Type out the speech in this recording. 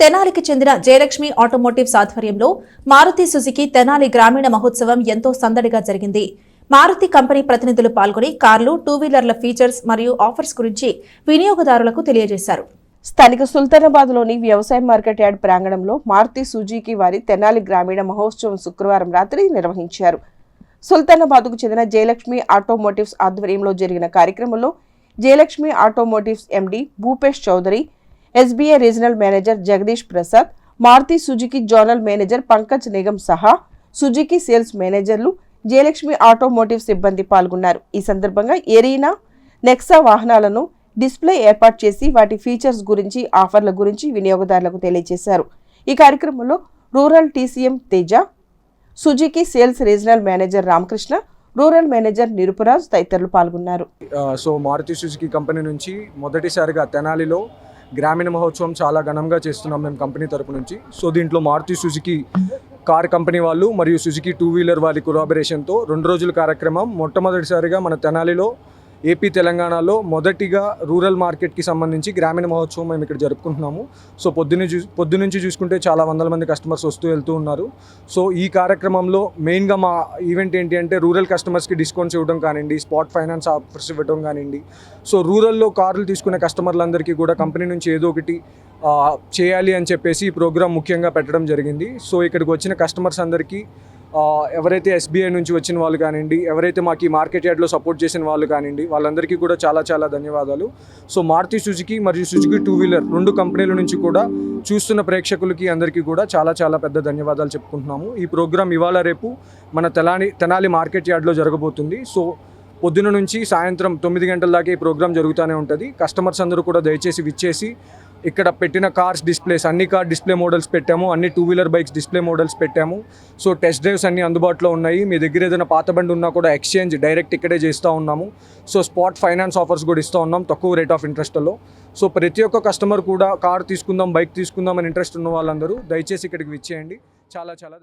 తెనాలికి చెందిన జయలక్ష్మి ఆటోమోటివ్స్ ఆధ్వర్యంలో మారుతి సుజుకి తెనాలి గ్రామీణ మహోత్సవం ఎంతో సందడిగా జరిగింది. మారుతి కంపెనీ ప్రతినిధులు పాల్గొని కార్లు టూ వీలర్ల ఫీచర్స్ మరియు ఆఫర్స్ గురించి వినియోగదారులకు తెలియజేశారు. స్థానిక సుల్తానాబాద్లోని వ్యవసాయ మార్కెట్ యార్డ్ ప్రాంగణంలో మారుతి సుజుకి వారి తెనాలి గ్రామీణ మహోత్సవం శుక్రవారం రాత్రి నిర్వహించారు. సుల్తానాబాద్కు చెందిన జయలక్ష్మి ఆటోమోటివ్స్ ఆధ్వర్యంలో జరిగిన కార్యక్రమంలో Jayalakshmi automotives MD Bhupesh Chowdary SBI regional manager Jagadish Prasad Maruti Suzuki zonal manager Pankaj Nigam సహా సుజుకి సేల్స్ మేనేజర్లు జయలక్ష్మి ఆటోమోటివ్ సిబ్బంది పాల్గొన్నారు. ఈ సందర్భంగా ఎరీనా నెక్సా వాహనాలను డిస్ప్లే ఏర్పాటు చేసి వాటి ఫీచర్స్ గురించి ఆఫర్ల గురించి వినియోగదారులకు తెలియజేశారు. ఈ కార్యక్రమంలో rural TCM Teja Suzuki sales regional manager Ramakrishna rural manager Niruparaj తదితరులు పాల్గొన్నారు. సో మారుతి సుజుకి కంపెనీ నుంచి మొదటిసారిగా తెనాలిలో గ్రామీణ మహోత్సవం చాలా ఘనంగా చేస్తున్నాం మేము కంపెనీ తరపు నుంచి. సో దీంట్లో మారుతి సుజుకి కార్ కంపెనీ వాళ్ళు మరియు సుజుకి టూ వీలర్ వాళ్ళ కొలాబరేషన్తో రెండు రోజుల కార్యక్రమం మొట్టమొదటిసారిగా మన తెనాలిలో ఏపీ తెలంగాణలో మొదటిగా రూరల్ మార్కెట్కి సంబంధించి గ్రామీణ మహోత్సవం మేము ఇక్కడ జరుపుకుంటున్నాము. సో పొద్దున్న చూ పొద్దునుంచి చూసుకుంటే చాలా వందల మంది కస్టమర్స్ వస్తూ వెళ్తూ ఉన్నారు. సో ఈ కార్యక్రమంలో మెయిన్గా మా ఈవెంట్ ఏంటి అంటే రూరల్ కస్టమర్స్కి డిస్కౌంట్స్ ఇవ్వడం కానివ్వండి స్పాట్ ఫైనాన్స్ ఆఫర్స్ ఇవ్వడం కానివ్వండి. సో రూరల్లో కార్లు తీసుకునే కస్టమర్లందరికీ కూడా కంపెనీ నుంచి ఏదో ఒకటి చేయాలి అని చెప్పేసి ఈ ప్రోగ్రామ్ ముఖ్యంగా పెట్టడం జరిగింది. సో ఇక్కడికి వచ్చిన కస్టమర్స్ అందరికీ ఎవరైతే ఎస్బీఐ నుంచి వచ్చిన వాళ్ళు కానివ్వండి ఎవరైతే మాకు ఈ మార్కెట్ యార్డ్లో సపోర్ట్ చేసిన వాళ్ళు కానివ్వండి వాళ్ళందరికీ కూడా చాలా చాలా ధన్యవాదాలు. సో మారుతి సుజుకి మరియు సుజుకి టూ వీలర్ రెండు కంపెనీల నుంచి కూడా చూస్తున్న ప్రేక్షకులకి అందరికీ కూడా చాలా చాలా పెద్ద ధన్యవాదాలు చెప్పుకుంటున్నాము. ఈ ప్రోగ్రామ్ ఇవాళ రేపు మన తెలాని తెనాలి మార్కెట్ యార్డ్లో జరగబోతుంది. సో పొద్దున నుంచి సాయంత్రం తొమ్మిది గంటల దాకా ఈ ప్రోగ్రామ్ జరుగుతూనే ఉంటుంది. కస్టమర్స్ అందరూ కూడా దయచేసి విచ్చేసి ఇక్కడ పెట్టిన కార్స్ డిస్ప్లేస్ అన్ని కార్ డిస్ప్లే మోడల్స్ పెట్టాము అన్ని two wheeler bikes display models పెట్టాము. సో టెస్ట్ డ్రైవ్స్ అన్ని అందుబాటులో ఉన్నాయి. మీ దగ్గర ఏదైనా పాత బండి ఉన్నా కూడా ఎక్స్చేంజ్ డైరెక్ట్ ఇక్కడే చేస్తూ ఉన్నాము. సో స్పాట్ ఫైనాన్స్ ఆఫర్స్ కూడా ఇస్తూ ఉన్నాం తక్కువ రేట్ ఆఫ్ ఇంట్రెస్ట్లో సో ప్రతి ఒక్క కస్టమర్ కూడా కార్ తీసుకుందాం బైక్ తీసుకుందాం అని ఇంట్రెస్ట్ ఉన్న వాళ్ళందరూ దయచేసి ఇక్కడికి విచ్చేయండి. చాలా చాలా